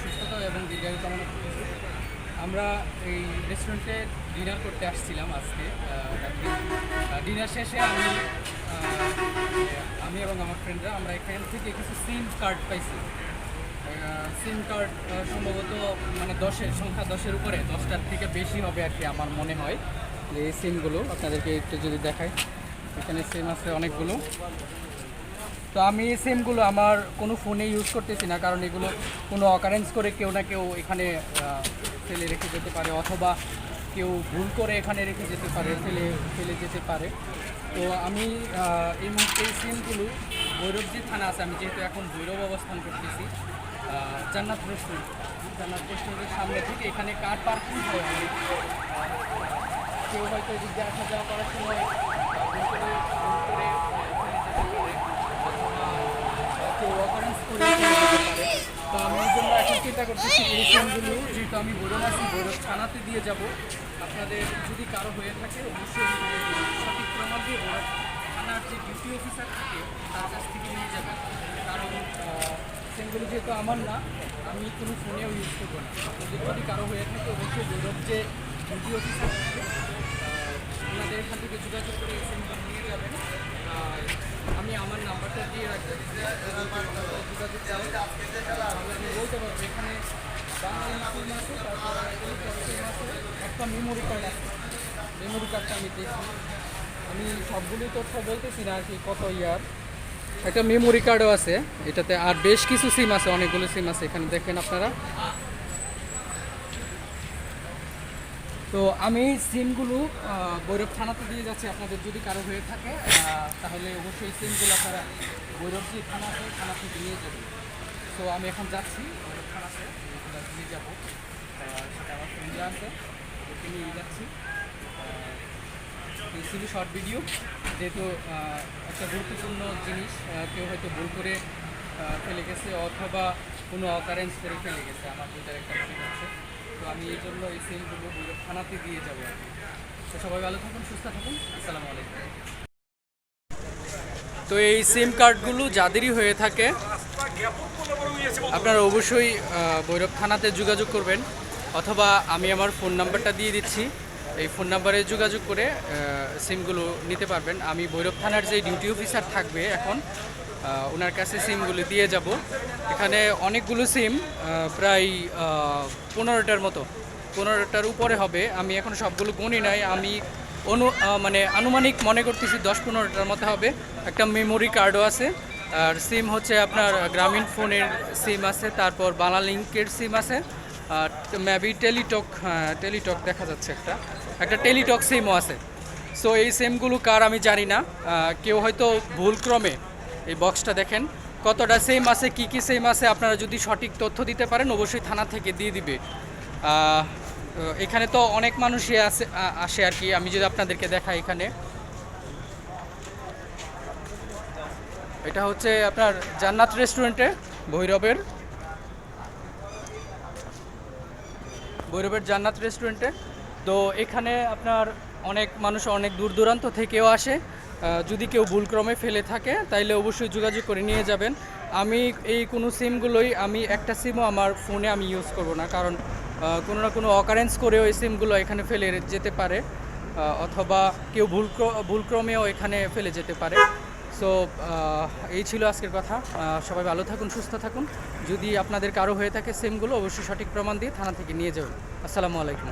সুস্থতা এবং দীর্ঘায়ু কামনা আমরা এই রেস্টুরেন্টে ডিনার করতে আসছিলাম আজকে ডিনার শেষে আমি আমি এবং আমার ফ্রেন্ডরা আমরা এখান থেকে কিছু সিম কার্ড পাইছি। সিম কার্ড সম্ভবত মানে দশের, সংখ্যা দশের উপরে, দশটার থেকে বেশি হবে আর কি আমার মনে হয়। যে এই সিমগুলো আপনাদেরকে একটু যদি দেখাই। এখানে সিম আছে অনেকগুলো। তো আমি এই সিমগুলো আমার কোনো ফোনে ইউজ করতেছি না, কারণ এগুলো কোনো অকারেন্স করে কেউ না কেউ এখানে ফেলে রেখে যেতে পারে, অথবা কেউ ভুল করে এখানে রেখে যেতে পারে ফেলে ফেলে যেতে পারে। তো আমি এই মুহূর্তে এই সিমগুলো ভৈরব যে থানা আছে, আমি যেহেতু এখন ভৈরব অবস্থান করতেছি জান্নাত রেস্টুরেন্ট জান্নাত রেস্টুরেন্টের সামনে থেকে এখানে কার পার্কিং কেউ হয়তো এদিক দিয়ে আসা যাওয়া করার সময় আহ, ভুল করে ভুল করে আহ, ফেলে যেতে পারে কেউ অকারেন্স করে ফেলে যেতে পারে তো আমি এই জন্য এখন চিন্তা সিমগুলো যেহেতু আমি ভৈরব আছি থানাতে দিয়ে যাব। আপনাদের যদি কারও হয়ে থাকে, অবশ্যই সঠিক প্রমাণ দিয়ে থানার যে ডিউটি অফিসার থাকে, তার কাছ থেকে নিয়ে যাবেন। কারণ সেগুলো যেহেতু আমার না, আমি কোনো ফোনেও ইউজ করব না। আপনাদের যদি কারও হয়ে থাকে, অবশ্যই ভৈরব যে ডিউটি অফিসার থাকে ওনাদের এখান থেকে যোগাযোগ করে এই নিয়ে যাবেন। আমি আমার নাম্বারটা দিয়ে রাখব। যোগাযোগ করে তাহলে আমি বলতে পারব এখানে একটা মেমোরি কার্ড আছে। মেমোরি কার্ডটা আমি দেখি। আমি সবগুলি তথ্য বলতেছি না আর কি কত ইয়ার একটা মেমোরি কার্ডও আছে, এটাতে আর বেশ কিছু সিম আছে, অনেকগুলো সিম আছে, এখানে দেখেন আপনারা। তো আমি সিমগুলো ভৈরব থানাতে দিয়ে যাচ্ছি, আপনাদের যদি কারও হয়ে থাকে তাহলে অবশ্যই সিমগুলো আপনারা ভৈরব যে থানা আছে থানা থেকে নিয়ে যাবেন। তো আমি এখন যাচ্ছি ভৈরব থানাতে এগুলো নিয়ে যাব আহ, সেটা আছে ওদেরকে নিয়ে যাচ্ছি। শর্ট ভিডিও যেহেতু একটা গুরুত্বপূর্ণ জিনিস কেউ হয়তো ভুল করে ফেলে গেছে, অথবা কোনো অকারেন্স করে ফেলে গেছে, আমার যেটার একটা মনে হচ্ছে তো আমি এই জন্য এই সেলগুলো থানাতে দিয়ে যাব আর কি। সবাই ভালো থাকুন, সুস্থ থাকুন, আসসালামু আলাইকুম। তো এই সিম কার্ডগুলো যাদেরই হয়ে থাকে, আপনারা অবশ্যই ভৈরব থানাতে যোগাযোগ করবেন। অথবা আমি আমার ফোন নাম্বারটা দিয়ে দিচ্ছি। এই ফোন নাম্বারে যোগাযোগ করে সিমগুলো নিতে পারবেন। আমি ভৈরব থানার যে ডিউটি অফিসার থাকবে এখন ওনার কাছে সিমগুলো দিয়ে যাব। এখানে অনেকগুলো সিম প্রায় পনেরোটার মতো। পনেরোটার উপরে হবে। আমি এখন সবগুলো গুনি নাই। আমি অনু মানে আনুমানিক মনে করতেছি দশ পনেরোটার মতো হবে। একটা মেমোরি কার্ডও আছে। আর সিম হচ্ছে আপনার গ্রামীণ ফোনের সিম আছে। তারপর বাংলা লিঙ্কের সিম আছে। মেবি টেলিটক টেলিটক দেখা যাচ্ছে একটা। একটা টেলিটক সিমও আছে। সো এই সিমগুলো কার আমি জানি না। কেউ হয়তো ভুলক্রমে এই বক্সটা দেখেন। কতটা সেম আছে, কি কি সেম আছে, আপনারা যদি সঠিক তথ্য দিতে পারেন, অবশ্যই থানা থেকে দিয়ে দিবে। এখানে তো অনেক মানুষই আছে আসে আর কি। আমি যদি আপনাদেরকে দেখাই এখানে। এটা হচ্ছে আপনার জান্নাত রেস্টুরেন্টে ভৈরবের। ভৈরবের জান্নাত রেস্টুরেন্টে তো এখানে আপনার অনেক মানুষ অনেক দূর দূরান্ত থেকেও আসে। যদি কেউ ভুলক্রমে ফেলে থাকে, তাইলে অবশ্যই যোগাযোগ করে নিয়ে যাবেন। আমি এই কোনো সিমগুলোই, আমি একটা সিমও আমার ফোনে আমি ইউজ করব না। কারণ কোনো না কোনো অকারেন্স করেও এই সিমগুলো এখানে ফেলে যেতে পারে। অথবা কেউ ভুল ভুলক্রমেও এখানে ফেলে যেতে পারে। সো এই ছিল আজকের কথা। সবাই ভালো থাকুন, সুস্থ থাকুন। যদি আপনাদের কারও হয়ে থাকে সেমগুলো, অবশ্যই সঠিক প্রমাণ দিয়ে থানা থেকে নিয়ে যাবেন। আসসালামু আলাইকুম।